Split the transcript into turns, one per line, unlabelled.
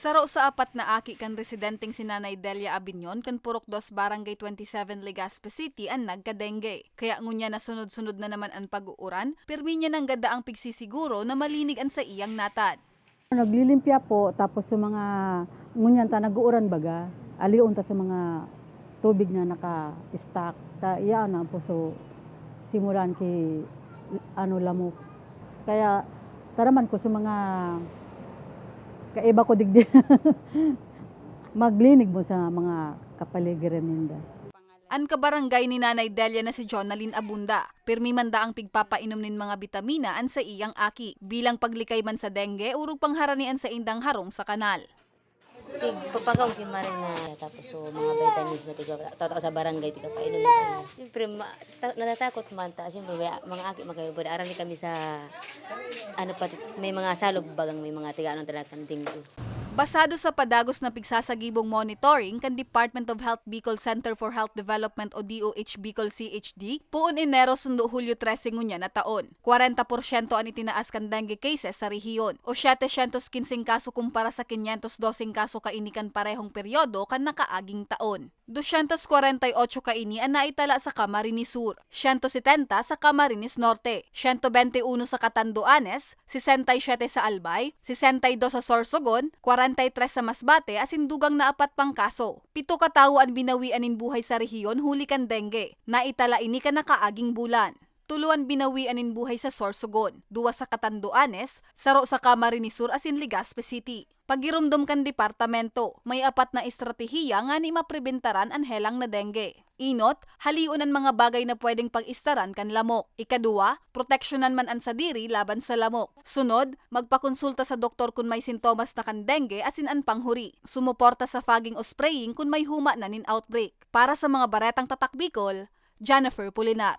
Saro sa apat na aki kan residenteng si Nanay Delia Abinyon kan Purok 2 Barangay 27 Legazpi City ang nagkadengge. Kaya ngunya na sunod-sunod na naman ang pag-uuran, pirmi niya nang gada ang pigsisiguro na malinig ang sa iyang natad.
Naglilimpya po, tapos sa mga ngunyan ta nag-uuran baga, alion ta sa mga tubig na naka-stack. Ta iya na po so simulan ki ano lamok. Kaya taraman ko sa mga kaiba ko digdi. Maglinig mo sa mga kapaligiran ninda.
An kabarangay ni Nanay Delia na si Jonalyn Abunda, pirmi man da ang pigpapainom nin mga bitamina an sa iyang aki. Bilang paglikay man sa dengue, urog pangharanian sa indang harong sa kanal.
Tig, papagaw ki marin na tapos so mga vitamins na tiga totoo sa barangay tiga painom na. Siyempre ma, ta, natatakot man ta siyempre mga aki magkaibo arali kami sa ano pati may mga salog bagang may mga tiga anong talatan dinggo.
Basado sa padagos na pigsasagibong monitoring kan Department of Health Bicol Center for Health Development o DOH Bicol CHD, puon Enero sundo Hulyo 13 ngunya na taon. 40% ang itinaas kan dengue cases sa rehiyon o 715 kaso kumpara sa 512 kaso kainikan parehong peryodo kan nakaaging taon. 248 kaini ang naitala sa Camarines Sur, 170 sa Camarines Norte, 121 sa Catanduanes, 67 sa Albay, 62 sa Sorsogon, 43 sa Masbate asin dugang na apat pang kaso. Pito katawo ang binawian in buhay sa rehiyon huli kan dengue. Naitala ini ka nakaaging bulan. Tuluan binawian in buhay sa Sorsogon, duwa sa Catanduanes, saro sa Camarines Sur asin Legazpi City. Pagirumdom kan departamento, may apat na estratehiya nga ni maprebentaran ang helang na dengue. Inot, haliun ang mga bagay na pwedeng pag-istaran kan lamok. Ikadua, proteksyonan man ang sadiri laban sa lamok. Sunod, magpakonsulta sa doktor kung may sintomas na kan dengue asin ang panghuri. Sumuporta sa fogging o spraying kung may huma na nin outbreak. Para sa mga baretang tatak Bicol, Jennifer Pulinar.